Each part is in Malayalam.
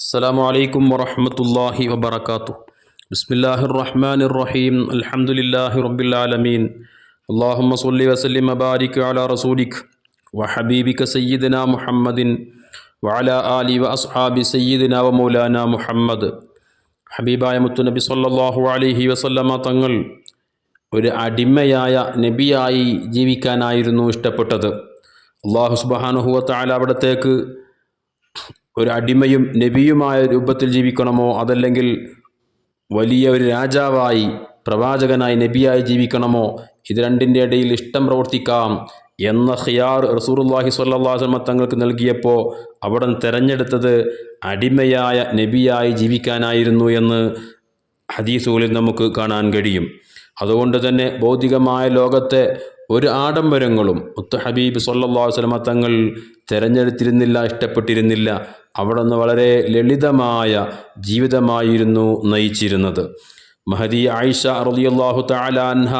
السلام عليكم ورحمة الله وبركاته بسم الله الرحمن الرحيم الحمد لله رب العالمين اللهم صل وسلم وبارك على رسولك وحبيبك سيدنا محمد وعلى آل وأصحاب سيدنا ومولانا محمد ഹബീബായ മുത്തുനബി സല്ലല്ലാഹു അലൈഹി വസല്ലമ തങ്ങൾ ഒരു അടിമയായ നബിയായി ജീവിക്കാനായിരുന്നു ഇഷ്ടപ്പെട്ടത് അള്ളാഹു സുബാനുഹുവ താല അവിടത്തേക്ക് ഒരു അടിമയും നബിയുമായ രൂപത്തിൽ ജീവിക്കണമോ? അതല്ലെങ്കിൽ വലിയ ഒരു രാജാവായി പ്രവാചകനായി നബിയായി ജീവിക്കണമോ? ഇത് രണ്ടിന്റെ ഇടയിൽ ഇഷ്ടം പ്രവർത്തിക്കാം എന്ന ഖിയാർ റസൂറുല്ലാഹി സ്വല്ലാസ്മ തങ്ങൾക്ക് നൽകിയപ്പോൾ അവിടെ തിരഞ്ഞെടുത്തത് അടിമയായ നബിയായി ജീവിക്കാനായിരുന്നു എന്ന് ഹദീസുകളിൽ നമുക്ക് കാണാൻ കഴിയും. അതുകൊണ്ട് തന്നെ ഭൗതികമായ ലോകത്തെ ഒരു ആഡംബരങ്ങളും. മുത്ത് ഹബീബ് സല്ലാ വസ്ലമ തങ്ങൾ തിരഞ്ഞെടുത്തിരുന്നില്ല ഇഷ്ടപ്പെട്ടിരുന്നില്ല. അവിടെ നിന്ന് വളരെ ലളിതമായ ജീവിതമായിരുന്നു നയിച്ചിരുന്നത്. മഹദി ആയിഷ റളിയല്ലാഹു തലാൻഹ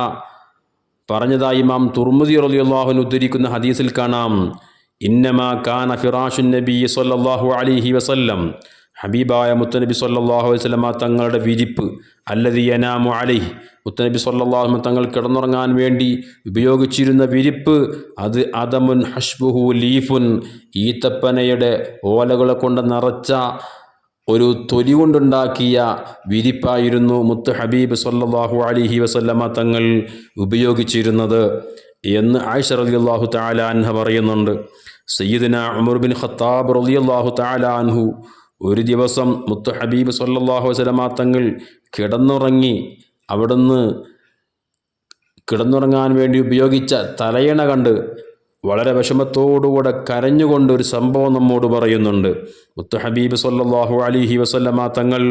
പറഞ്ഞതായി മാം തുർമുദി റളിയല്ലാഹുൻ ഉദ്ധരിക്കുന്ന ഹദീസിൽ കാണാം. ഇന്നമാ കാന ഫിറാഷുൻ നബി സല്ലല്ലാഹു അലൈഹി വസല്ലം ഹബീബായ മുത്തനബി സല്ലാഹു വസ്ലമ തങ്ങളുടെ വിരിപ്പ് അല്ലതി യനാമു അലൈഹ്. മുത്തനബി സല്ലാഹു തങ്ങൾ കിടന്നുറങ്ങാൻ വേണ്ടി ഉപയോഗിച്ചിരുന്ന വിരിപ്പ് അത് അതമുൻ ഹഷ്ബുഹു ലീഫുൻ ഈത്തപ്പനയുടെ ഓലകളെ കൊണ്ട് നിറച്ച ഒരു തൊലി കൊണ്ടുണ്ടാക്കിയ വിരിപ്പായിരുന്നു മുത്ത് ഹബീബ് സല്ലാഹു അലിഹി വസല്ലമ തങ്ങൾ ഉപയോഗിച്ചിരുന്നത് എന്ന് ആയിഷ റലിയല്ലാഹു താലാൻഹ പറയുന്നുണ്ട്. സയ്യിദിന ഉമർ ബിൻ ഖത്താബ് റലിയല്ലാഹു താലാൻഹു ഒരു ദിവസം മുത്തു ഹബീബ് സല്ലാഹു വസ്ലമ തങ്ങൾ കിടന്നുറങ്ങി അവിടുന്ന് കിടന്നുറങ്ങാൻ വേണ്ടി ഉപയോഗിച്ച തലയിണ കണ്ട് വളരെ വിഷമത്തോടുകൂടെ കരഞ്ഞുകൊണ്ട് ഒരു സംഭവം നമ്മോട് പറയുന്നുണ്ട്. മുത്തു ഹബീബ് സല്ലാഹു അലിഹി വസല്ലമ തങ്ങൾ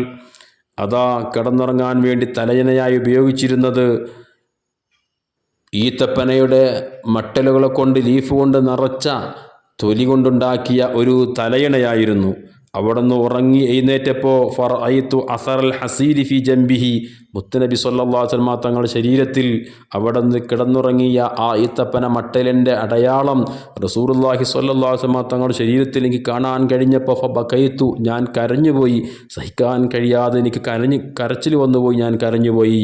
അതാ കിടന്നുറങ്ങാൻ വേണ്ടി തലയിണയായി ഉപയോഗിച്ചിരുന്നത് ഈത്തപ്പനയുടെ മട്ടലുകളെ കൊണ്ട് ലീഫ് കൊണ്ട് നിറച്ച തൊലി കൊണ്ടുണ്ടാക്കിയ ഒരു തലയണയായിരുന്നു. അവിടെ നിന്ന് ഉറങ്ങി എഴുന്നേറ്റപ്പോൾ ഫർ അയ്ത്തു അസർ അൽ ഹസീരി ഫി ജംബിഹി. മുത്തനബി സല്ലാസ്ലമ തങ്ങളുടെ ശരീരത്തിൽ അവിടെ നിന്ന് കിടന്നുറങ്ങിയ ആ ഈത്തപ്പന മട്ടലിന്റെ അടയാളം റസൂറുല്ലാഹി സല്ലാസ്ലമ തങ്ങളുടെ ശരീരത്തിൽ എനിക്ക് കാണാൻ കഴിഞ്ഞപ്പോൾ ഫ ഫബക്കയത്തു ഞാൻ കരഞ്ഞുപോയി. സഹിക്കാൻ കഴിയാതെ എനിക്ക് കരഞ്ഞ് കരച്ചിൽ വന്നുപോയി ഞാൻ കരഞ്ഞുപോയി.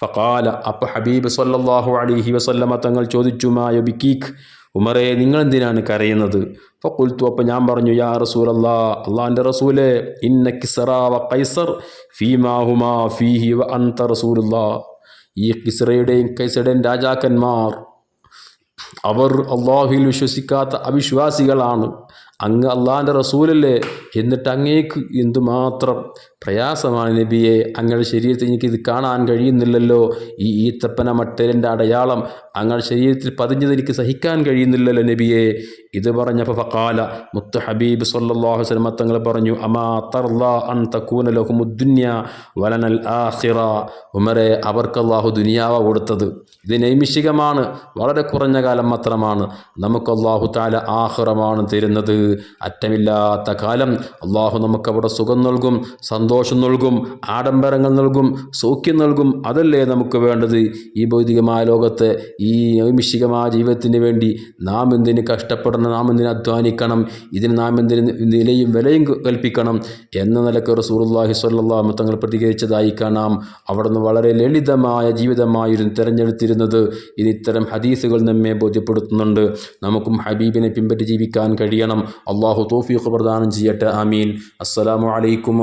ഫക്കാല അപ്പ ഹബീബ് സല്ലാഹു അലിഹി വസല്ലമ തങ്ങൾ ചോദിച്ചു മാ യൊബിക്കീഖ് ഉമറെ നിങ്ങൾ എന്തിനാണ് കരയുന്നത്? ഫക്കുൽത്തു അപ്പോൾ ഞാൻ പറഞ്ഞു യാ റസൂൽ അല്ലാ അള്ളാന്റെ റസൂലെ ഇന്ന കിസറ വ കൈസർ ഫീമാഹുമാ ഫീഹി വ അന്ത റസൂലുള്ള. ഈ കിസറയുടെയും കൈസറുടെയും രാജാക്കന്മാർ അവർ അള്ളാഹുവിൽ വിശ്വസിക്കാത്ത അവിശ്വാസികളാണ്. അങ്ങ് അള്ളാഹിന്റെ റസൂലല്ലേ? എന്നിട്ട് അങ്ങേക്ക് എന്തുമാത്രം പ്രയാസമാണ് നബിയെ. അങ്ങയുടെ ശരീരത്തിൽ എനിക്കിത് കാണാൻ കഴിയുന്നില്ലല്ലോ. ഈ ഈത്തപ്പന മട്ടലിന്റെ അടയാളം. അങ്ങയുടെ ശരീരത്തിൽ പതിഞ്ഞത് എനിക്ക് സഹിക്കാൻ കഴിയുന്നില്ലല്ലോ നബിയെ. ഇത് പറഞ്ഞപ്പോൾ ഫക്കാല മുത്ത് ഹബീബ് സല്ലാഹു വസ്ലമ തങ്ങൾ പറഞ്ഞു അമാ തർല അൻ തക്കൂന ലഹുമുദ്ദുന്യ വലനൽ ആഹിറ ഉമരെ അവർക്ക് അള്ളാഹു ദുനിയാവ കൊടുത്തത്. ഇത് നൈമിഷികമാണ് വളരെ കുറഞ്ഞ കാലം മാത്രമാണ്. നമുക്ക് അള്ളാഹു താല ആഹ്റമാണ് തരുന്നത്. അറ്റമില്ലാത്ത കാലം അള്ളാഹു നമുക്കവിടെ സുഖം നൽകും സന്തോഷം നൽകും ആഡംബരങ്ങൾ നൽകും സൗഖ്യം നൽകും. അതല്ലേ നമുക്ക് വേണ്ടത്? ഈ ഭൗതികമായ ലോകത്ത് ഈ നൈമിഷികമായ ജീവിതത്തിന് വേണ്ടി നാം എന്തിന് കഷ്ടപ്പെടണം? നാം എന്തിന് അധ്വാനിക്കണം? ഇതിന് നാം എന്തിന് നിലയും വിലയും കൽപ്പിക്കണം? എന്ന നിലയ്ക്ക് റസൂറുല്ലാഹി സ്വല്ലാഹു തങ്ങൾ പ്രതികരിച്ചതായി കാണാം. അവിടെ നിന്ന് വളരെ ലളിതമായ ജീവിതമായിരുന്നു തിരഞ്ഞെടുത്തിരുന്നത്. ഇത് ഇത്തരം ഹദീസുകൾ നമ്മെ ബോധ്യപ്പെടുത്തുന്നുണ്ട്. നമുക്കും ഹബീബിനെ പിൻപറ്റി ജീവിക്കാൻ കഴിയണം. അള്ളാഹു തോഫീഖ് പ്രദാനം ചെയ്യട്ടെ. ആമീൻ. അസ്സലാമു അലൈക്കും